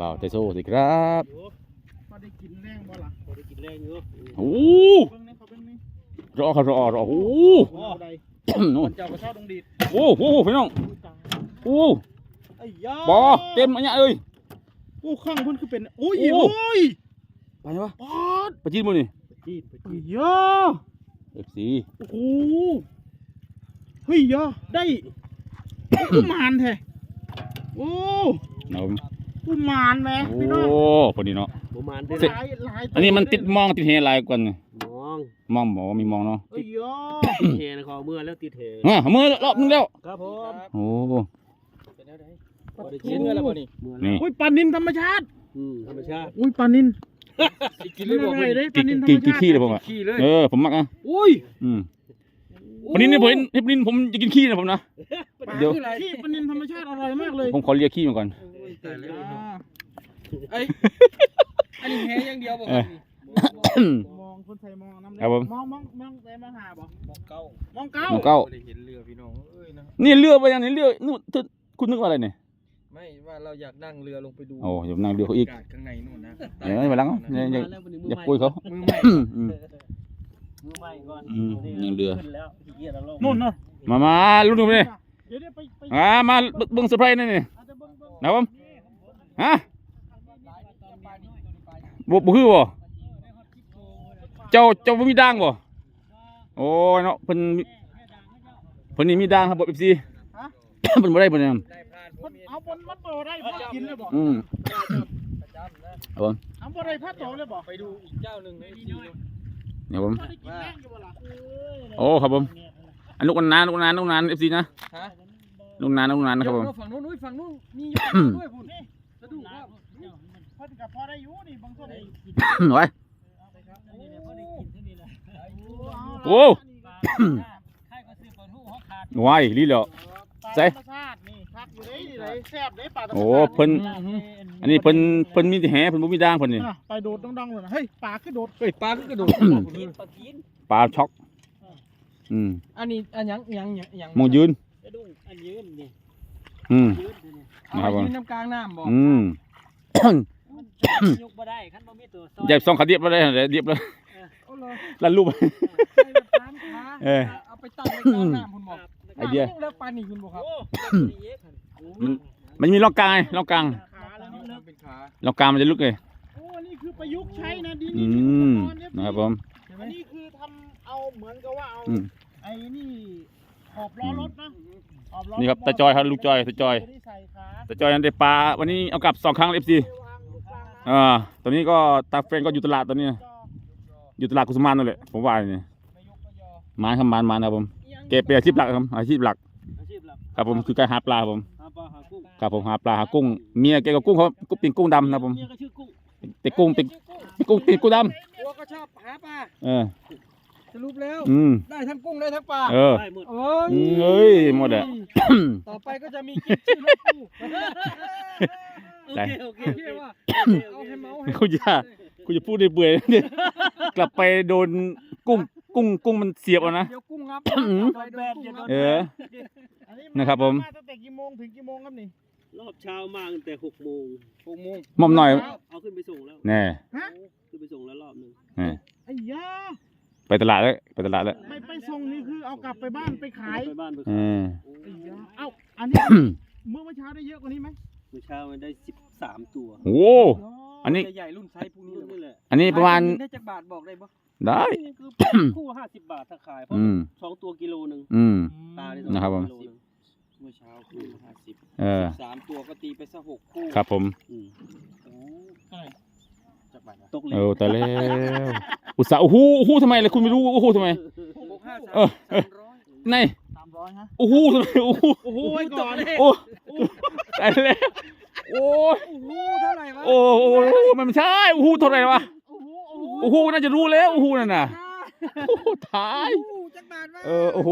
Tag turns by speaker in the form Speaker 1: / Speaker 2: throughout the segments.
Speaker 1: บ่าวไทโซ่สิครับ
Speaker 2: พอได้กินแรงบ่ล่ะ
Speaker 3: พอได้กินแรงอยู่
Speaker 1: โอ้
Speaker 2: เบิ่งนี่เขาเบิ่งนี่
Speaker 1: รอเขารอรอโอ้
Speaker 2: โอ้ใด
Speaker 1: นู่น
Speaker 2: เจ้าก็ชอบตรงดีด
Speaker 1: โอ้โหพี่น้องโอ้
Speaker 2: ไอ้ยา
Speaker 1: บอเต็มอันเนี้ยเอ้ย
Speaker 2: โอ้ข้างเพิ่นคือเป็นโอ้ย
Speaker 1: โอ้
Speaker 2: โอ้ย
Speaker 1: ไปวะ
Speaker 2: ปอด
Speaker 1: ไปจีนบ่นี่
Speaker 3: จีดไป
Speaker 2: ไอ้
Speaker 3: จีด
Speaker 2: ยา
Speaker 1: เอฟซี
Speaker 2: โอ้โหเฮ้ยยาได้กุมารแท้โอ้
Speaker 1: นะผม
Speaker 2: กุมารแหม
Speaker 1: โอ้
Speaker 2: พี่น้อง
Speaker 1: คนนี้เนาะ
Speaker 3: ประมาณ
Speaker 2: ห
Speaker 3: เด้อ
Speaker 2: ลายหลายตัว
Speaker 1: อันนี้มันติดมองติดเฮหลายกว่านี่
Speaker 3: มอง
Speaker 1: มองบอกว่ามีมองเนาะ
Speaker 2: ไอ้ยา
Speaker 3: ติดเทนะขอเมื่อแล้วติดเท
Speaker 1: อะเอามือรอบนึงแล้ว
Speaker 3: ครับผม
Speaker 1: โอ้
Speaker 3: เป็นแล้วได้พอได้กินเมื่อแล้วบ่นี่เมื่อ
Speaker 1: นี่
Speaker 3: แล้ว
Speaker 2: โอ้ยปลานินธรรมชาติ
Speaker 3: อืมธรรมชาติ
Speaker 2: อุ้ยปลานิน
Speaker 3: กินเลยบ่
Speaker 2: ไม่ได้ป
Speaker 1: กี่
Speaker 2: ลานินธรรม
Speaker 1: กี่
Speaker 2: ชา
Speaker 1: กี่
Speaker 2: ติ
Speaker 1: ขี้เลยผมอะ
Speaker 3: ขี้เลย
Speaker 1: เออ ผมมักอะ
Speaker 3: อุ้ย
Speaker 1: อืมวันนี้เนี่ยผมเห็นเห็นวันนี้ผมจะกินขี้นะผมนะ
Speaker 2: ปลา
Speaker 1: เดี๋ยว
Speaker 2: ขี้ปลานินธรรมชาติอร่อยมากเลย
Speaker 1: ผมขอเลียขี้มาก่อน
Speaker 3: ตายแล้ว
Speaker 2: อ่า
Speaker 3: ไอ้อันนี้แฮอย่างเดียวบ่
Speaker 1: เออ
Speaker 2: มองคนใส่มองน้ำ
Speaker 1: ครับผม
Speaker 2: มองมองมองแต่มองหาบ่
Speaker 3: บอกเก้าม
Speaker 2: องเก้า
Speaker 1: หมองเก้า
Speaker 3: ได้เห็นเรือพี่น้องเอ้ยนะ
Speaker 1: นี่เรือไปยังนี่เรือนู่นทึคุณนึกว่าอะไรเนี่ย
Speaker 3: ไม่ว่าเราอยากนั่งเรือลงไปดู
Speaker 1: โอ้ยผมนั่งเรือเขาอีก
Speaker 3: บรรยศข้างในนู่นนะ
Speaker 1: เดี๋ยวไปหลังอย่าอย่าอย่าปุยเขา
Speaker 3: มือใหม่
Speaker 1: อืมอืม
Speaker 3: มือใหม่ก่อน
Speaker 1: อืมยังเรือ
Speaker 3: ขึ้นแล้วขี้เกียจแล้วลง
Speaker 2: นู่นเนาะ
Speaker 1: มามาลุ้นดูไปเลย
Speaker 2: เดี๋ยวเดี๋ยวไปไป
Speaker 1: อ่ามาเบิ่งเซอร์ไพรส์นี่นี่
Speaker 2: อาจจะเบิ่งเบิ่ง
Speaker 1: นะผม ฮะบ่บ่คือบ่เจ้าเจ้าบ่มีด่างบ่โอ้ยเนาะเพิ่นเพิ่นนี่มีด่างครับบ่ FC เพิ่นบ่ได้เพิ่นเนี่ย
Speaker 3: ได้พลาดผ
Speaker 2: เพิ่
Speaker 3: ม
Speaker 2: น
Speaker 3: มี
Speaker 2: เอาบนมัดโตได้พอกินเลยบ่
Speaker 1: อืม
Speaker 3: ประจำนะ
Speaker 1: ครับผม
Speaker 2: เอาบ่ได้พัดโตเลยบ่
Speaker 3: ไปดูอีกเจ้าหนึ่งในที่
Speaker 1: ครับผม
Speaker 2: พอได้กินแรงอยู่บ่ล่ะ
Speaker 1: โอ้ครับผมอันลูกนานลูกนานลูกนาน FC นะ
Speaker 3: ฮะ
Speaker 1: ลูกนานลูกนานนะครับผม
Speaker 3: ฝั่งนู้นอุ้ยฝั่งนู้นมียกด้วยพุ่นสะดุ้งว่า
Speaker 2: เพิ่นก็พอได้อยู่นี่บางคนได้กิน
Speaker 1: ไว้โอ้
Speaker 3: ใครก็ซื้อปลาทูเขาขาด
Speaker 1: ไว้ลีแล้วใส่
Speaker 2: ปลาธรรมชาตินี่คักอยู่เด้นี่เลยแซ่บเด้ปลาธรรม
Speaker 1: โอ้
Speaker 2: ชาติ
Speaker 1: เพิ่นอันนี้เพิ่นเพิ่นมีแต่แหเพิ่นบ่มีด่างเพิ่นนี่
Speaker 2: น่ะไปโดดดังๆเลยนะเฮ้ยปลาคือโดด
Speaker 3: เฮ้ยปลาก็กระโดดกินปลากิน
Speaker 1: ปลาช็อกอืม
Speaker 3: อันนี้อันยังยังยัง
Speaker 1: มองยืน
Speaker 3: กระดุ้งอันยืนนี่
Speaker 1: อืม
Speaker 3: ยืนนี่
Speaker 1: นะครับผม
Speaker 3: ยืนน้ำกลางน้ำบ่
Speaker 1: อืม
Speaker 3: ยกบ่ได้คันบ่มีตัวซอย
Speaker 1: ใหญ่สองขาเดียบแล้วได้เดียบแล้ว
Speaker 3: เอาเลย
Speaker 1: ลั่นรูป
Speaker 3: ใส่แบบสามขา
Speaker 1: เออ
Speaker 3: เอาไปตั้งไว้กลางน้ำคุณบอก
Speaker 1: ไอเดีย
Speaker 3: แล้วปลานี่คุณบอกครับ
Speaker 1: มันมันมีร่องกลางไงร่องกลาง
Speaker 2: ขาแล้วนี่
Speaker 3: เป็นขา
Speaker 1: ร่องกลางมันจะลึกเลย
Speaker 2: โอ้นี่คือประยุกต์ใช้นะดิน
Speaker 1: อื
Speaker 2: นี่
Speaker 1: ม
Speaker 2: อุปกรณ์เย
Speaker 1: นะครับผม
Speaker 2: อันนี้คือทำเอาเหมือนกับว่าเอา
Speaker 1: อืม
Speaker 2: ไอ้นี่ขอบล้อรถนะขอบล้อ
Speaker 1: นี่ครับตาจอยครับลูกจอยตาจอย
Speaker 2: ที่ใส่ขา
Speaker 1: แต่จอยนั้นได้ปลาวันนี้เอากลับสองครั้งเอฟซี
Speaker 2: วางลูกกลาง
Speaker 1: อ่าตอนนี้ก็ตาเฟรนก็อยู่ตลาดตอนนี้
Speaker 2: จอ
Speaker 1: อยู่ตลาดกุสุมานนั่นแหละผมว่าเนี่ย
Speaker 3: ไม่ยกก็ยอ
Speaker 1: มานครับมานมานครับผมเก็บเป็นอาชีพหลักครับอาชีพหลัก
Speaker 3: อาชีพหลัก
Speaker 1: ครับผมคือการหาปลาครับผม
Speaker 3: หาปลาหากุ้ง
Speaker 1: ครับผมหาปลาหากุ้งเมียแกก็กุ้งเขากุ้งปิ่งกุ้งดำนะครับผม
Speaker 3: เมียก็ชื่อกุ้ง
Speaker 1: แต่กุ้งเป็นกุ้งปิ่งกุ้งด
Speaker 3: วัวก็ชอบหาปลาำ
Speaker 1: เออ
Speaker 3: สรุปแล้ว
Speaker 1: อืม
Speaker 3: ได้ทั้งกุ้งได้ทั้งปลา
Speaker 1: เออ
Speaker 3: ได้หมดเอ
Speaker 1: อืมเอ้ยหมดอะ
Speaker 3: ต่อไปก็จะมีกินชื่อรถกูโอ
Speaker 1: ได้
Speaker 3: เคโอเคโอเคว่าเอาให้เมาให้
Speaker 1: กูจะ กูจะพูดได้เบื่อยๆเนี่ยกลับไปโดนกุ้งกุ้งกุ้งมันเสียบเอานะ
Speaker 3: เดี๋ยวกุ้งงับ
Speaker 1: อืม
Speaker 3: ต่อไปโดนกุ้งงับ
Speaker 1: เออ
Speaker 2: อันนี้
Speaker 1: นะครับผมา
Speaker 2: ตั้งแต่กี่โมงถึงกี่โมงครับนี่
Speaker 4: รอบเช้ามาตั้งแต่หกโมง
Speaker 3: หกโมง
Speaker 1: หม่อมหน่อย
Speaker 4: เอาขึ้นไปส่งแล้ว
Speaker 1: แน่
Speaker 2: ฮะ
Speaker 4: ขึ้นไปส่งแล้วรอบหนึ่ง
Speaker 1: แน่
Speaker 2: ไอ้ยา
Speaker 1: ไปตลาดแล้วไปตลาดแล้ว
Speaker 2: ไม่ไปส่งนี่คือเอากลับไปบ้านไปขาย
Speaker 4: ไปบ้านไป
Speaker 1: เอ
Speaker 4: ขาย
Speaker 1: อ
Speaker 2: ไอ้ยาเอ้าอันนี้ เมื่อเช้าได้เยอะกว่านี้ไหม
Speaker 4: เมื่อเช้ามันได้สิบสามตัว
Speaker 1: โอ้ อันนี้
Speaker 3: ใหญ่ๆรุ่นไซส์พวกนี้
Speaker 4: รุ่น
Speaker 3: เลย
Speaker 4: นี่แหละ
Speaker 1: อันนี้ประมาณ
Speaker 3: ได้จากบาทบอกได้ปะ
Speaker 1: ได้
Speaker 4: นี่คือ คู่ห้าสิบบาทถ้าขายเพราะ
Speaker 1: อืม
Speaker 4: สองตัวกิโลหนึ่ง
Speaker 1: อืม
Speaker 4: ตาได้
Speaker 1: นะครับผม
Speaker 4: กิโลหนึ่งเมื่อเช้าคู่ห้าสิบ
Speaker 1: เออ
Speaker 4: สามตัวก็ตีไปสักหกคู่
Speaker 1: ครับผม
Speaker 4: อืม
Speaker 3: จากบาท
Speaker 4: ตกเหล
Speaker 1: เออแต่แล้ว อุตส่าห์โอ้โหโอ้โหทำไมล่ะคุณไม่รู้โอ้โหทำไม
Speaker 3: หกห้าสาม
Speaker 1: เออ
Speaker 3: สามร้อย
Speaker 1: ใน
Speaker 2: สามร้อยฮะ
Speaker 1: โอ้โหทำไมโอ้โห
Speaker 2: โอ้โหไว้ก่อน
Speaker 1: โอ้ตายแล้วโอ้ย
Speaker 3: โอ้โหเท่าไหร่วะ
Speaker 1: โอ้โหมันไม่ใช่โอ้โหเท่าไหร่วะ
Speaker 3: โอ้โหโอ้โห
Speaker 1: โอ้โหน่าจะรู้แล้วโอ้โหนั่นน่ะโอ้โหตาย
Speaker 3: โอ้โหจากบาทวะ
Speaker 1: เออโอ้โห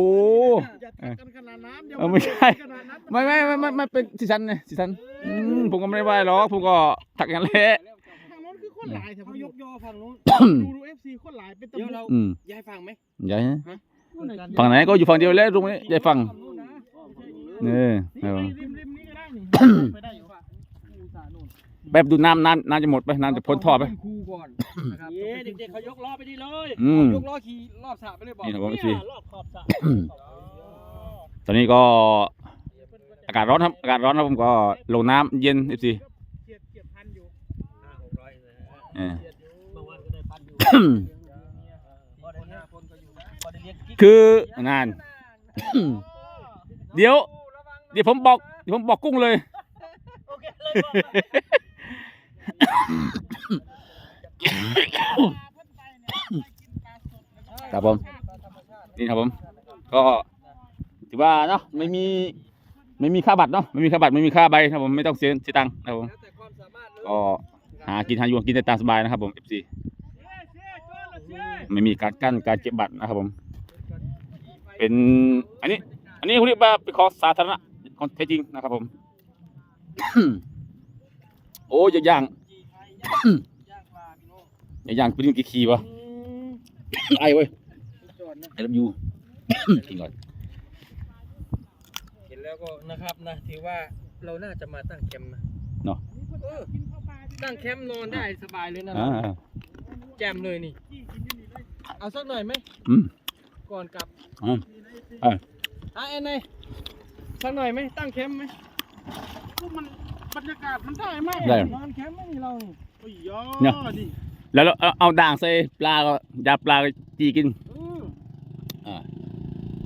Speaker 2: อย่าทักกันขนาดนั้นอย่า
Speaker 1: เออไม่ใช่
Speaker 2: ขนาดนั้น
Speaker 1: ไม่ไม่ไม่ไม่ไม่เป็นสิชันไงสิชันอืมผมก็ไม่ได้ว่าหรอกผมก็ถักอย่างแหละ
Speaker 2: หลายแถว
Speaker 3: เขา
Speaker 2: ย
Speaker 3: ย
Speaker 2: ก
Speaker 3: กยอฝั่งนู้น
Speaker 2: ดูดูเอฟซีคนหลายเป็นตะ
Speaker 3: เดี๋ยว
Speaker 2: บุ
Speaker 3: เรา
Speaker 1: อืม
Speaker 3: ย้ายฝั่งไหม
Speaker 1: ใหญ่นะ
Speaker 2: ก
Speaker 1: ฝั่งไหนก็อยู่ฝั่งเดียวแล้วตรงนี้ใหญ่ฝั่ง
Speaker 3: นู้นนะ
Speaker 1: นี่
Speaker 2: นี่
Speaker 1: ครับ
Speaker 2: ไป
Speaker 1: ผม
Speaker 2: ริมริมนี้ก็ได้นี่ไปได้อยู่
Speaker 3: อุตส่าห์นู่น
Speaker 1: แบบดูน้ำน้ำน้ำจะหมดไปน้ำจะพ้นท่อไป
Speaker 3: คูก่อนนะครับ
Speaker 4: เย้เด็กๆเขายกล้อไปดีเลย
Speaker 1: อืม
Speaker 3: ยกล้อขี่รอบสระไปเลยบอก
Speaker 1: นี่ครับผม
Speaker 4: เนี่
Speaker 1: สิ
Speaker 4: ยรอบขอบสระ
Speaker 1: ตอนนี้ก็อากาศร้อนครับอากาศร้อนครับผมก็ลงน้ำเย็นเเล
Speaker 4: ยฮะ
Speaker 1: เออบา
Speaker 4: งวันก็ได้พันอยู่พอได้เลี้ยงคนก็อยู่นะพอได้เลี้ยงกิ๊ก
Speaker 1: คืองาน เดี๋ยว เดี๋ยวผมบอกเดี๋ยวผมบอกกุ้งเลย
Speaker 4: โอเคเลยบอก
Speaker 1: ครับผม นี่ครับผม ก็ถือว่าเนาะไม่มีไม่มีค่าบัตรเนาะไม่มีค่าบัตรไม่มีค่าใบครับผมไม่ต้องเสียเสียตังค์นะครับผม
Speaker 3: แล้วแต่ความสามารถเลย
Speaker 1: ก็ หากินหาอยู่กินได้ตามสบายนะครับผม FC ไม่มีการกั้นการเก็บบัตรนะครับผม เป็นอันนี้ อันนี้เขาเรียกว่าเป็นของสาธารณะของแท้จริงนะครับผม โอ้ยย่าง
Speaker 3: ย่างปลาพี่น้อง
Speaker 1: ๆย่างเป็นกี่ขีวะไอ้เว้ย
Speaker 3: จอดนะ
Speaker 1: ไอ้ลำยูกินก่อน
Speaker 3: เห็นแล้วก็นะครับนะถือว่าเราน่าจะมาตั้งแคมป์นะ
Speaker 1: เนาะ
Speaker 3: เออ ตั้งแคมป์นอนได้สบายเลยนะ
Speaker 1: อ่า
Speaker 3: แจมเลยนี่ เอาสักหน่อยไหม
Speaker 1: อืม
Speaker 3: ก่อนกลับ
Speaker 1: อืมอ่า
Speaker 3: อะแอนไนสักหน่อยไหมตั้งแคมป์ไหม
Speaker 2: ก็มันบรรยากาศมันได้มาก
Speaker 1: ได้
Speaker 3: นอนแคมป์ไหมนี่เรานี่
Speaker 2: โอ้ยยอ
Speaker 1: เนี่ย
Speaker 2: ดิ
Speaker 1: แล้วเราเอาเอาด่างใส่ปลาก็ยาปลาก็จีกิน
Speaker 2: เออ
Speaker 1: อ่า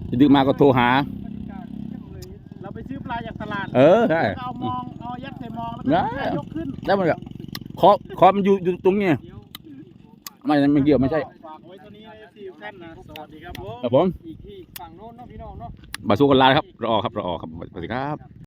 Speaker 1: จะดึกมาก็โทรหา
Speaker 3: บรรยากาศเยี่ยมเลย
Speaker 2: เราไปซื้อปลาจากตลาด
Speaker 1: เออใช่
Speaker 2: แล้วก็เอามองเอายัดใส่มองแล้ว
Speaker 1: ได้
Speaker 2: ก็ยกขึ้น
Speaker 1: แล้วมันก็ คอคอมันอยู่อยู่ตรงเนี้ยไม่ไม่เกี่ยวไม่ใช่
Speaker 2: ฝากไว้ตัวนี้ในสี่ท่านนะสวัสดีครับผม
Speaker 1: ครับผม
Speaker 3: อีกที่ฝั่งโน้นเนาะพี่น้องเนาะ
Speaker 1: บาสู้กันลาครับรอครับรอครับสวัสดีครับ